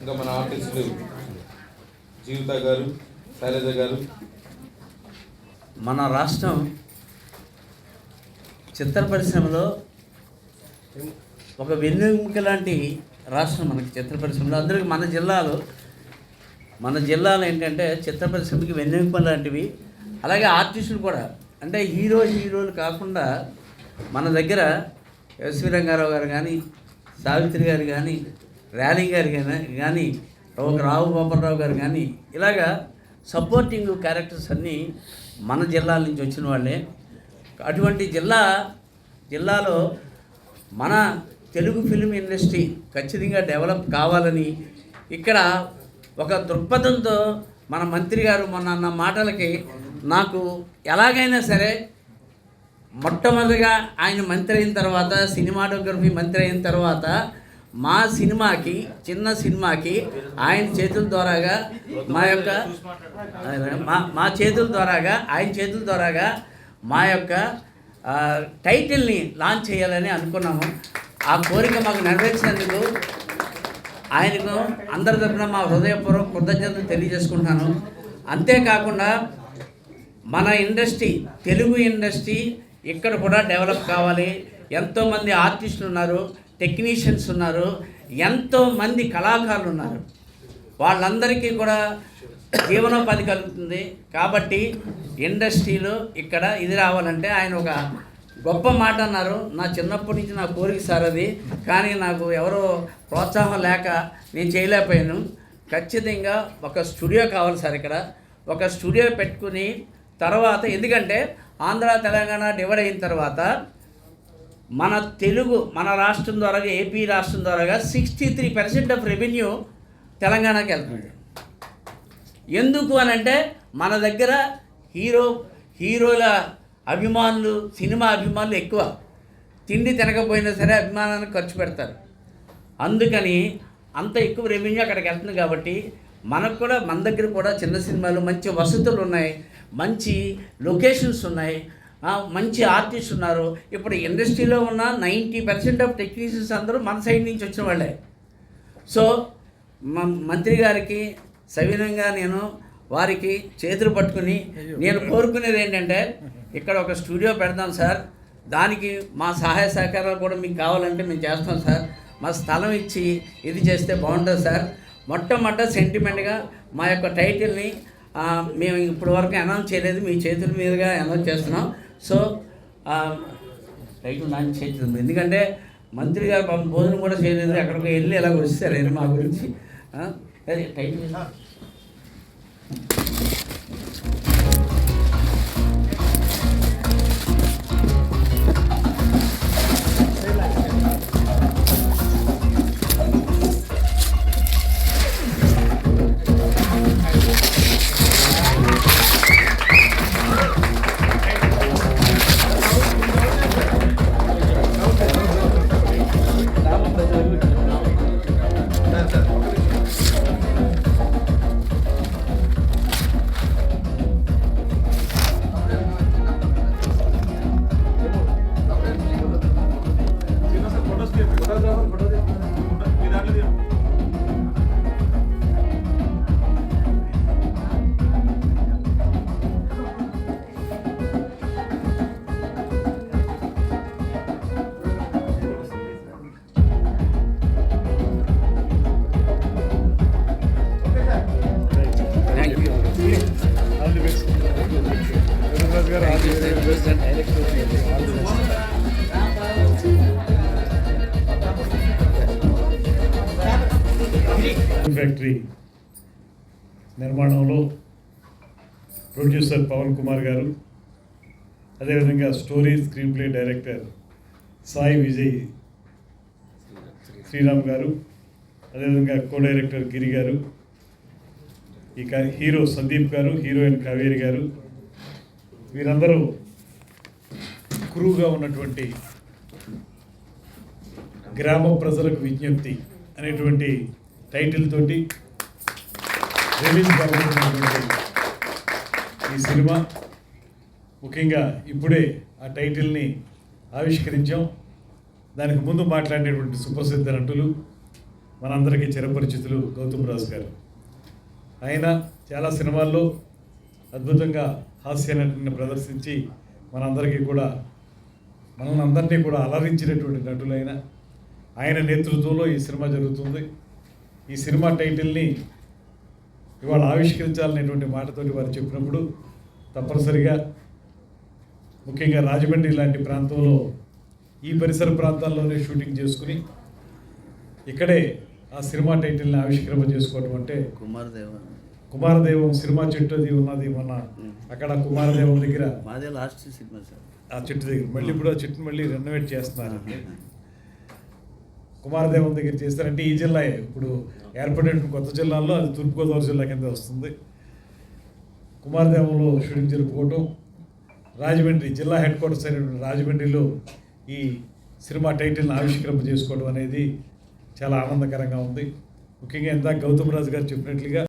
ఇంకా మన ఆర్టిస్టులు జీవిత గారు శైలజ గారు. మన రాష్ట్రం చిత్ర పరిశ్రమలో ఒక వెన్నెముక లాంటి రాష్ట్రం మనకి చిత్ర పరిశ్రమలో. అందరికీ మన జిల్లాలో మన జిల్లాలో ఏంటంటే చిత్ర పరిశ్రమకి వెన్నెముక లాంటివి. అలాగే ఆర్టిస్టులు కూడా. అంటే హీరో హీరోలు కాకుండా మన దగ్గర ఎస్వి రంగారావు గారు కానీ సావిత్రి గారు కానీ ర్యాలింగ్ గారు కానీ కానీ ఒక రావు గోపాలరావు గారు కానీ ఇలాగా సపోర్టింగ్ క్యారెక్టర్స్ అన్నీ మన జిల్లాల నుంచి వచ్చిన వాళ్ళే. అటువంటి జిల్లా జిల్లాలో మన తెలుగు ఫిల్మ్ ఇండస్ట్రీ ఖచ్చితంగా డెవలప్ కావాలని ఇక్కడ ఒక దృక్పథంతో మన మంత్రి గారు మొన్న అన్న మాటలకి నాకు ఎలాగైనా సరే మొట్టమొదటిగా ఆయన మంత్రి అయిన తర్వాత సినిమాటోగ్రఫీ మంత్రి అయిన తర్వాత మా సినిమాకి చిన్న సినిమాకి ఆయన చేతుల ద్వారాగా మా యొక్క మా మా చేతుల ద్వారాగా ఆయన చేతుల ద్వారాగా మా యొక్క టైటిల్ని లాంచ్ చేయాలని అనుకున్నాము. ఆ కోరిక మాకు నెరవేర్చినందుకు ఆయనకు అందరి తరఫున మా హృదయపూర్వక కృతజ్ఞతలు తెలియజేసుకుంటున్నాను. అంతేకాకుండా మన ఇండస్ట్రీ తెలుగు ఇండస్ట్రీ ఇక్కడ కూడా డెవలప్ కావాలి. ఎంతోమంది ఆర్టిస్టులు ఉన్నారు టెక్నీషియన్స్ ఉన్నారు ఎంతోమంది కళాకారులు ఉన్నారు. వాళ్ళందరికీ కూడా జీవనోపాధి కలుగుతుంది. కాబట్టి ఇండస్ట్రీలో ఇక్కడ ఇది రావాలంటే ఆయన ఒక గొప్ప మాట అన్నారు. నా చిన్నప్పటి నుంచి నా కోరిక సార్ అది. కానీ నాకు ఎవరో ప్రోత్సాహం లేక నేను చేయలేకపోయాను. ఖచ్చితంగా ఒక స్టూడియో కావాలి సార్ ఇక్కడ. ఒక స్టూడియో పెట్టుకుని తర్వాత ఎందుకంటే ఆంధ్ర తెలంగాణ డివైడ్ అయిన తర్వాత మన తెలుగు మన రాష్ట్రం ద్వారా ఏపీ రాష్ట్రం ద్వారా sixty three percent of revenue తెలంగాణకి వెళ్తుంది. ఎందుకు అని అంటే మన దగ్గర హీరో హీరోల అభిమానులు సినిమా అభిమానులు ఎక్కువ. తిండి తినకపోయినా సరే అభిమానాన్ని ఖర్చు పెడతారు. అందుకని అంత ఎక్కువ రెవెన్యూ అక్కడికి వెళ్తుంది కాబట్టి మనకు కూడా మన దగ్గర కూడా చిన్న సినిమాలు మంచి వసతులు ఉన్నాయి మంచి లొకేషన్స్ ఉన్నాయి. మంచి ఆర్టిస్ట్ ఉన్నారు. ఇప్పుడు ఇండస్ట్రీలో ఉన్న నైంటీ పర్సెంట్ ఆఫ్ టెక్నీషియన్స్ అందరూ మన సైడ్ నుంచి వచ్చిన వాళ్ళే. సో మంత్రి గారికి సవినంగా నేను వారికి చేతులు పట్టుకుని నేను కోరుకునేది ఏంటంటే ఇక్కడ ఒక స్టూడియో పెడదాం సార్. దానికి మా సహాయ సహకారాలు కూడా మీకు కావాలంటే మేము చేస్తాం సార్. మా స్థలం ఇచ్చి ఇది చేస్తే బాగుంటుంది సార్. మొట్టమొదట సెంటిమెంట్గా మా యొక్క టైటిల్ని మేము ఇప్పటి వరకు అనౌన్స్ చేయలేదు. మీ చేతుల మీదుగా అనౌన్స్ చేస్తున్నాం. సో టైటిల్ నాకు చేతులు ఎందుకంటే మంత్రి గారు పాపం భోజనం కూడా చేయలేదు. అక్కడికి వెళ్ళి ఎలా వస్తారు మా గురించి. టైటిల్ ఫ్యాక్టరీ నిర్మాణంలో ప్రొడ్యూసర్ పవన్ కుమార్ గారు అదేవిధంగా story screenplay director Sai Vijay Sriram garu అదేవిధంగా కో డైరెక్టర్ గిరి గారు ఇక హీరో సందీప్ గారు హీరోయిన్ కావేరి గారు వీరందరూ క్రూగా ఉన్నటువంటి గ్రామ ప్రజలకు విజ్ఞప్తి అనేటువంటి టైటిల్ తోటి రిలీజ్ కాబోతున్నటువంటి ఈ సినిమా. ముఖ్యంగా ఇప్పుడే ఆ టైటిల్ని ఆవిష్కరించాం. దానికి ముందు మాట్లాడినటువంటి సుప్రసిద్ధ నటులు మనందరికీ చిరపరిచితులు గౌతమ్ రాజు గారు. ఆయన చాలా సినిమాల్లో అద్భుతంగా హాస్య నటుని ప్రదర్శించి మనందరికీ కూడా మనల్ని అందరినీ కూడా అలరించినటువంటి నటులైన ఆయన నేతృత్వంలో ఈ సినిమా జరుగుతుంది. ఈ సినిమా టైటిల్ని ఇవాళ ఆవిష్కరించాలనేటువంటి మాటతోటి వారు చెప్పినప్పుడు తప్పనిసరిగా ముఖ్యంగా రాజమండ్రి లాంటి ప్రాంతంలో ఈ పరిసర ప్రాంతాల్లోనే షూటింగ్ చేసుకుని ఇక్కడే ఆ సినిమా టైటిల్ని ఆవిష్కరణ చేసుకోవడం అంటే కుమారదేవ కుమారదేవం సినిమా చెట్టు అది ఉన్నది మొన్న. అక్కడ కుమారదేవం దగ్గర మాదే లాస్ట్ సినిమా సార్. ఆ చెట్టు దగ్గర. మళ్ళీ ఇప్పుడు ఆ చెట్టు మళ్ళీ రెనోవేట్ చేస్తున్నారండి కుమారదేవం దగ్గర చేస్తారంటే ఈ జిల్లా ఇప్పుడు ఏర్పడేటువంటి కొత్త జిల్లాల్లో అది తూర్పుగోదావరి జిల్లా కింద వస్తుంది. కుమారదేవంలో షూటింగ్ జరుపుకోవటం రాజమండ్రి జిల్లా హెడ్ క్వార్టర్స్ అయినటువంటి రాజమండ్రిలో ఈ సినిమా టైటిల్ని ఆవిష్కరింప చేసుకోవడం అనేది చాలా ఆనందకరంగా ఉంది. ముఖ్యంగా ఇందాక గౌతమ్ రాజు గారు చెప్పినట్లుగా